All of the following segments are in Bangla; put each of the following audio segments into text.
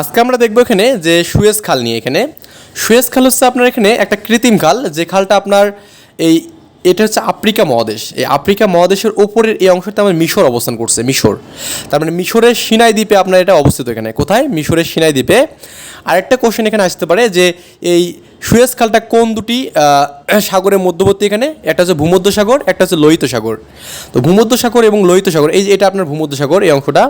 আজকে আমরা দেখব এখানে যে সুয়েজ খাল নিয়ে এখানে। সুয়েজ খাল হচ্ছে আপনার এখানে একটা কৃত্রিম খাল, যে খালটা আপনার এই এটা হচ্ছে আফ্রিকা মহাদেশ। এই আফ্রিকা মহাদেশের ওপরের এই অংশটা আমার মিশর অবস্থান করছে, মিশর। তার মানে মিশরের সিনাই দ্বীপে আপনার এটা অবস্থিত এখানে। কোথায়? মিশরের সিনাই দ্বীপে। আরেকটা কোশ্চেন এখানে আসতে পারে যে এই সুয়েজ খালটা কোন দুটি সাগরের মধ্যবর্তী এখানে? একটা হচ্ছে ভূমধ্য সাগর একটা হচ্ছে লোহিত সাগর। তো ভূমধ্য সাগর এবং লোহিত সাগর, এই যে এটা আপনার ভূমধ্য সাগর এই অংশটা।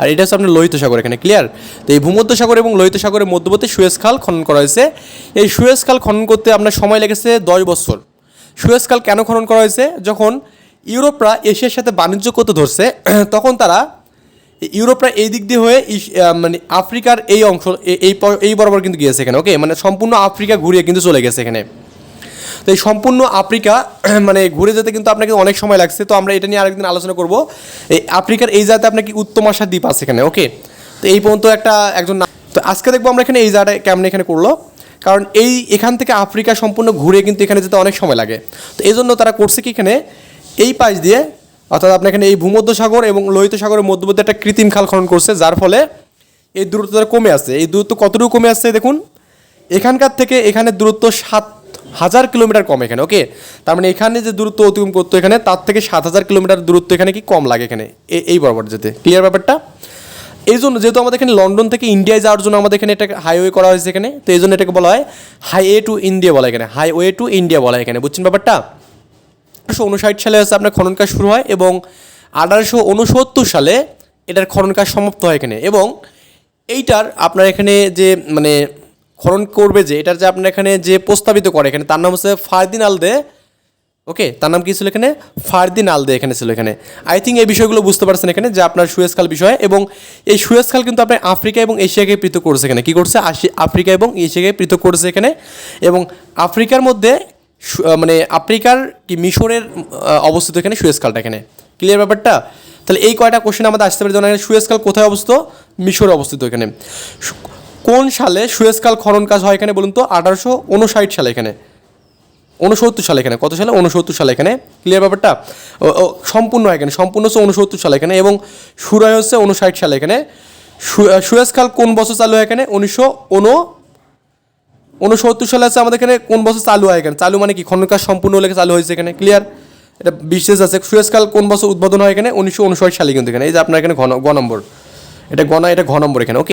আর এটা হচ্ছে আপনার লোহিত সাগর এখানে ক্লিয়ার তো এই ভূমধ্য সাগর এবং লোহিত সাগরের মধ্যবর্তী সুয়েজ খাল খনন করা হয়েছে। এই সুয়েজ খাল খনন করতে আপনার সময় লেগেছে দশ বছর। সুয়েজ খাল কেন খনন করা হয়েছে? যখন ইউরোপরা এশিয়ার সাথে বাণিজ্য করতে ধরছে, তখন তারা ইউরোপরা এই দিক দিয়ে হয়ে মানে আফ্রিকার এই অংশ এই এই বরাবর কিন্তু গিয়েছে এখানে ওকে মানে সম্পূর্ণ আফ্রিকা ঘুরিয়ে কিন্তু চলে গেছে এখানে। তো এই সম্পূর্ণ আফ্রিকা মানে ঘুরে যেতে কিন্তু আপনাকে অনেক সময় লাগছে। তো আমরা এটা নিয়ে আরেকদিন আলোচনা করব। এই আফ্রিকার এই জায়গাতে আপনার কি উত্তম আশা দ্বীপ আছে এখানে? ওকে তো এই পর্যন্ত একটা একজন তো আজকে দেখব আমরা এখানে এই জায়গাটা কেমন এখানে করল। কারণ এই এখান থেকে আফ্রিকা সম্পূর্ণ ঘুরে কিন্তু এখানে যেতে অনেক সময় লাগে। তো এই জন্য তারা করছে কি এখানে? এই পাশ দিয়ে, অর্থাৎ আপনার এখানে এই ভূমধ্য সাগর এবং লোহিত সাগরের মধ্যবর্তী একটা কৃত্রিম খাল খনন করছে, যার ফলে এই দূরত্বটা কমে আসছে। এই দূরত্ব কতটুকু কমে আসছে দেখুন, এখানকার থেকে এখানে দূরত্ব সাত হাজার কিলোমিটার কম এখানে ওকে তার মানে এখানে যে দূরত্ব অতিক্রম করতো এখানে, তার থেকে সাত হাজার কিলোমিটার দূরত্ব এখানে কি কম লাগে এখানে? এই বরাবর যেতে। ক্লিয়ার ব্যাপারটা? এই জন্য যেহেতু আমাদের এখানে লন্ডন থেকে ইন্ডিয়ায় যাওয়ার জন্য আমাদের এখানে এটা হাইওয়ে করা হয়েছে এখানে, তো এই জন্য এটাকে বলা হয় হাইওয়ে টু ইন্ডিয়া বলা এখানে। হাইওয়ে টু ইন্ডিয়া বলা এখানে। বুঝছেন ব্যাপারটা? আঠারোশো উনষাট সালে হচ্ছে আপনার খনন কাজ শুরু হয় এবং আঠারোশো উনসত্তর সালে এটার খনন কাজ সমাপ্ত হয় এখানে। এবং এইটার আপনার এখানে যে মানে খনন করবে যে, এটার যে আপনার এখানে যে প্রস্তাবিত করে, এখানে তার নাম হচ্ছে ফারদিন আলদে। ওকে তার নাম কি ছিল এখানে? ফারদিন আলদে এখানে ছিল এখানে। আই থিঙ্ক এই বিষয়গুলো বুঝতে পারছেন এখানে, যে আপনার সুয়েজ খাল বিষয়, এবং এই সুয়েজ খাল কিন্তু আপনার আফ্রিকা এবং এশিয়াকে পৃথক করেছে এখানে। কী করছে? আফ্রিকা এবং এশিয়াকে পৃথক করেছে এখানে। এবং আফ্রিকার মধ্যে মানে আফ্রিকার কি মিশরের অবস্থিত এখানে সুয়েজ খালটা এখানে। ক্লিয়ার ব্যাপারটা? তাহলে এই কয়টা কোশ্চেন আমাদের আসতে পারে যেমন এখানে সুয়েজ খাল কোথায় অবস্থিত? মিশরে অবস্থিত এখানে। কোন সালে সুয়েজ খাল খনন কাজ হয় এখানে বলুন তো? আঠারোশো উনষাট সালে এখানে। উনসত্তর সালে এখানে। কত সালে? উনসত্তর সালে এখানে। ক্লিয়ার ব্যাপারটা? সম্পূর্ণ এখানে। সম্পূর্ণ হচ্ছে উনসত্তর সালে এখানে এবং সুরায় হচ্ছে উনষাট সালে এখানে। সু- আহ, সুয়েজ খাল কোন বছর চালু হয় এখানে? উনিশশো উন উনসত্তর সালে আছে আমাদের এখানে কোন বছর চালু হয় এখানে? চালু মানে কি? খনন কাজ সম্পূর্ণ হলে চালু হয়েছে এখানে। ক্লিয়ার এটা বিশেষ আছে। সুয়েজ খাল কোন বছর উদ্বোধন হয় এখানে? উনিশশো উনষাট সালে কিন্তু এখানে। এই যে আপনার এখানে ঘন গ নম্বর। এটা গনা এটা ঘ নম্বর এখানে। ওকে